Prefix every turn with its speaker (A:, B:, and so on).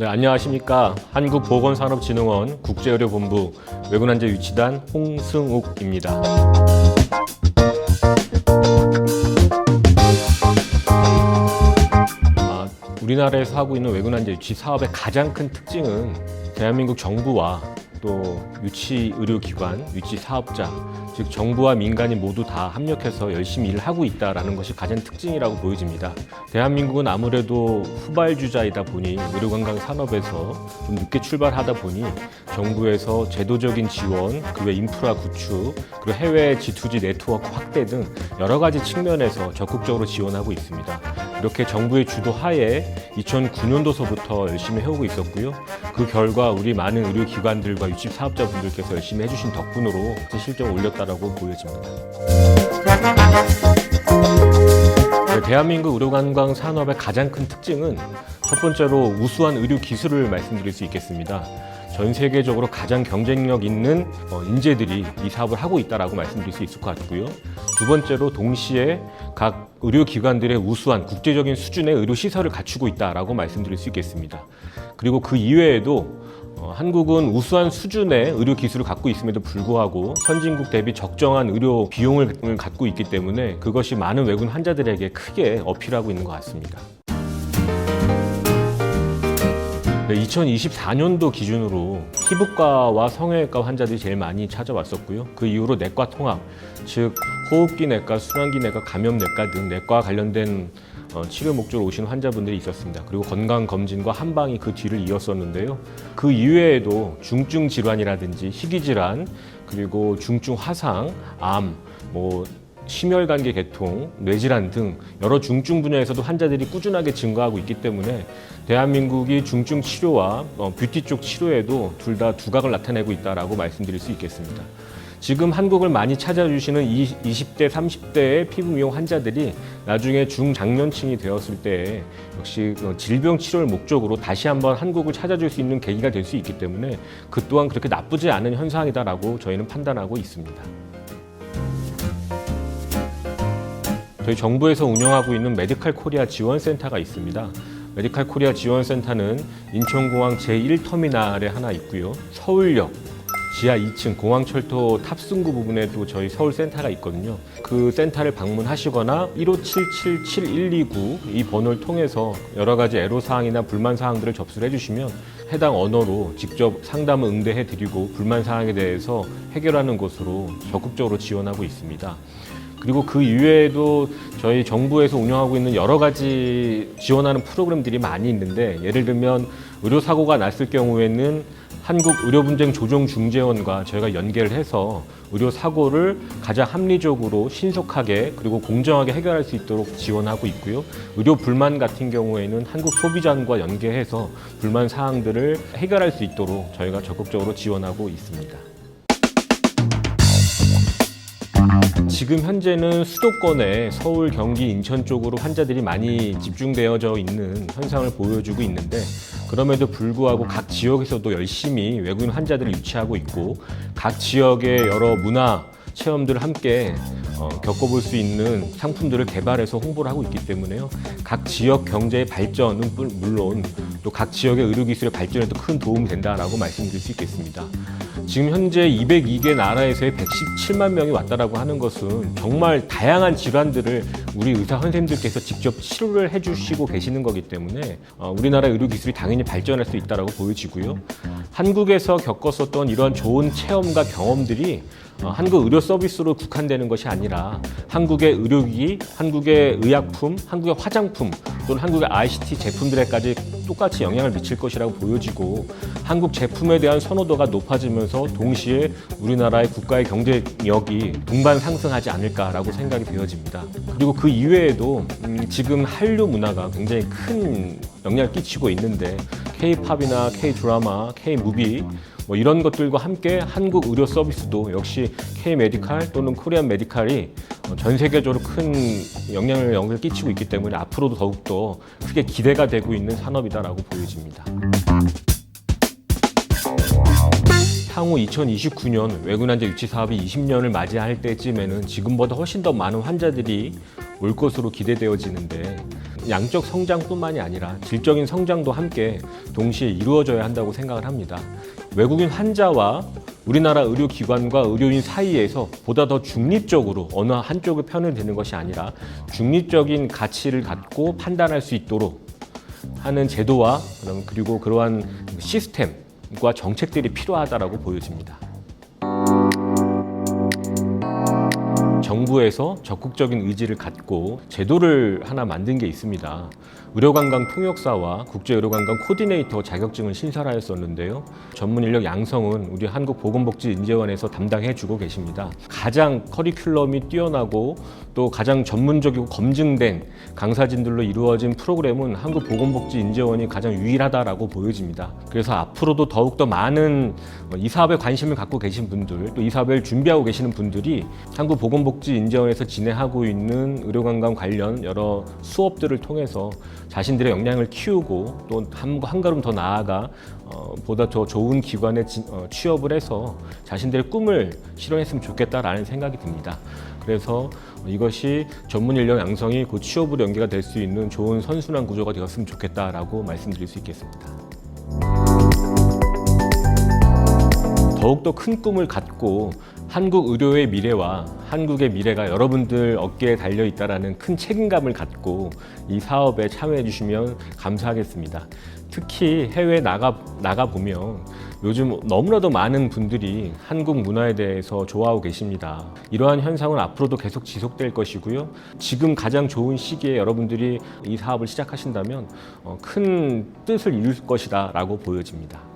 A: 네, 안녕하십니까. 한국보건산업진흥원 국제의료본부 외군환자 유치단 홍승욱입니다. 아, 우리나라에서 하고 있는 외군환자 유치 사업의 가장 큰 특징은 대한민국 정부와 또 유치 의료기관, 유치 사업자, 즉 정부와 민간이 모두 다 합력해서 열심히 일을 하고 있다라는 것이 가장 특징이라고 보여집니다. 대한민국은 아무래도 후발주자이다 보니 의료관광 산업에서 좀 늦게 출발하다 보니 정부에서 제도적인 지원, 그 외 인프라 구축, 그리고 해외 G2G 네트워크 확대 등 여러 가지 측면에서 적극적으로 지원하고 있습니다. 이렇게 정부의 주도 하에 2009년도서부터 열심히 해오고 있었고요. 그 결과 우리 많은 의료기관들과 유치 사업자분들께서 열심히 해주신 덕분으로 실적을 올렸다라고 보여집니다. 네, 대한민국 의료관광 산업의 가장 큰 특징은 첫 번째로 우수한 의료 기술을 말씀드릴 수 있겠습니다. 전 세계적으로 가장 경쟁력 있는 어, 인재들이 이 사업을 하고 있다라고 말씀드릴 수 있을 것 같고요. 두 번째로 동시에 각 의료기관들의 우수한 국제적인 수준의 의료 시설을 갖추고 있다라고 말씀드릴 수 있겠습니다. 그리고 그 이외에도 어, 한국은 우수한 수준의 의료 기술을 갖고 있음에도 불구하고 선진국 대비 적정한 의료 비용을 갖고 있기 때문에 그것이 많은 외국인 환자들에게 크게 어필하고 있는 것 같습니다. 2024년도 기준으로 피부과와 성형외과 환자들이 제일 많이 찾아왔었고요. 그 이후로 내과 통합, 즉 호흡기 내과, 순환기 내과, 감염 내과 등 내과 관련된 어, 치료 목적으로 오신 환자분들이 있었습니다. 그리고 건강 검진과 한방이 그 뒤를 이었었는데요. 그 이외에도 중증 질환이라든지 희귀 질환, 그리고 중증 화상, 암, 뭐 심혈관계 계통, 뇌질환 등 여러 중증 분야에서도 환자들이 꾸준하게 증가하고 있기 때문에 대한민국이 중증 치료와 어, 뷰티 쪽 치료에도 둘 다 두각을 나타내고 있다라고 말씀드릴 수 있겠습니다. 지금 한국을 많이 찾아주시는 20대, 30대의 피부 미용 환자들이 나중에 중장년층이 되었을 때 역시 어, 질병 치료를 목적으로 다시 한번 한국을 찾아줄 수 있는 계기가 될 수 있기 때문에 그 또한 그렇게 나쁘지 않은 현상이다라고 저희는 판단하고 있습니다. 저희 정부에서 운영하고 있는 메디칼 코리아 지원센터가 있습니다. 메디칼 코리아 지원센터는 인천공항 제1터미널에 하나 있고요. 서울역 지하 2층 공항철도 탑승구 부분에도 저희 서울 센터가 있거든요. 그 센터를 방문하시거나 1577-7129 이 번호를 통해서 여러 가지 애로사항이나 불만사항들을 접수를 해주시면 해당 언어로 직접 상담을 응대해 드리고 불만사항에 대해서 해결하는 것으로 적극적으로 지원하고 있습니다. 그리고 그 이외에도 저희 정부에서 운영하고 있는 여러 가지 지원하는 프로그램들이 많이 있는데 예를 들면 의료 사고가 났을 경우에는 한국 의료 분쟁 조정 중재원과 저희가 연계를 해서 의료 사고를 가장 합리적으로 신속하게 그리고 공정하게 해결할 수 있도록 지원하고 있고요. 의료 불만 같은 경우에는 한국 소비자원과 연계해서 불만 사항들을 해결할 수 있도록 저희가 적극적으로 지원하고 있습니다. 지금 현재는 수도권에 서울, 경기, 인천 쪽으로 환자들이 많이 집중되어져 있는 현상을 보여주고 있는데 그럼에도 불구하고 각 지역에서도 열심히 외국인 환자들을 유치하고 있고 각 지역의 여러 문화 체험들을 함께 어, 겪어볼 수 있는 상품들을 개발해서 홍보를 하고 있기 때문에요. 각 지역 경제의 발전은 물- 물론 또 각 지역의 의료기술의 발전에도 큰 도움이 된다라고 말씀드릴 수 있겠습니다. 지금 현재 202개 나라에서의 117만 명이 왔다라고 하는 것은 정말 다양한 질환들을 우리 의사 선생님들께서 직접 치료를 해주시고 계시는 거기 때문에 어, 우리나라 의료 기술이 당연히 발전할 수 있다라고 보여지고요. 한국에서 겪었었던 이런 좋은 체험과 경험들이 어, 한국 의료 서비스로 국한되는 것이 아니라 한국의 의료기기, 한국의 의약품, 한국의 화장품 또는 한국의 ICT 제품들에까지 똑같이 영향을 미칠 것이라고 보여지고 한국 제품에 대한 선호도가 높아지면서 동시에 우리나라의 국가의 경제력이 동반 상승하지 않을까라고 생각이 되어집니다. 그리고 그 이외에도 음, 지금 한류 문화가 굉장히 큰 영향을 끼치고 있는데 K-팝이나 K-드라마, K-무비 뭐 이런 것들과 함께 한국 의료 서비스도 역시 K 메디칼 또는 코리안 메디칼이 어, 전 세계적으로 큰 영향을 영향을 끼치고 있기 때문에 앞으로도 더욱더 크게 기대가 되고 있는 산업이다라고 보여집니다. 향후 2029년 외군 환자 유치 사업이 20년을 맞이할 때쯤에는 지금보다 훨씬 더 많은 환자들이 올 것으로 기대되어지는데 양적 성장뿐만이 아니라 질적인 성장도 함께 동시에 이루어져야 한다고 생각을 합니다. 외국인 환자와 우리나라 의료기관과 의료인 사이에서 보다 더 중립적으로 어느 한쪽의 편을 드는 것이 아니라 중립적인 가치를 갖고 판단할 수 있도록 하는 제도와 그리고 그러한 시스템과 정책들이 필요하다라고 보여집니다. 정부에서 적극적인 의지를 갖고 제도를 하나 만든 게 있습니다. 의료관광 통역사와 국제의료관광 코디네이터 자격증을 신설하였었는데요. 전문 인력 양성은 우리 한국보건복지인재원에서 담당해주고 계십니다. 가장 커리큘럼이 뛰어나고 또 가장 전문적이고 검증된 강사진들로 이루어진 프로그램은 한국보건복지인재원이 가장 유일하다라고 보여집니다. 그래서 앞으로도 더욱더 많은 이 사업에 관심을 갖고 계신 분들 또 이 사업을 준비하고 계시는 분들이 한국보건복지 인재원에서 진행하고 있는 의료관광 관련 여러 수업들을 통해서 자신들의 역량을 키우고 또 한 걸음 더 나아가 어, 보다 더 좋은 기관에 진- 어, 취업을 해서 자신들의 꿈을 실현했으면 좋겠다라는 생각이 듭니다. 그래서 이것이 전문 인력 양성이 곧 취업으로 연계가 될 수 있는 좋은 선순환 구조가 되었으면 좋겠다라고 말씀드릴 수 있겠습니다. 더욱더 큰 꿈을 갖고 한국 의료의 미래와 한국의 미래가 여러분들 어깨에 달려 있다라는 큰 책임감을 갖고 이 사업에 참여해 주시면 감사하겠습니다. 특히 해외 나가 나가 보면 요즘 너무나도 많은 분들이 한국 문화에 대해서 좋아하고 계십니다. 이러한 현상은 앞으로도 계속 지속될 것이고요. 지금 가장 좋은 시기에 여러분들이 이 사업을 시작하신다면 어, 큰 뜻을 이룰 것이다라고 보여집니다.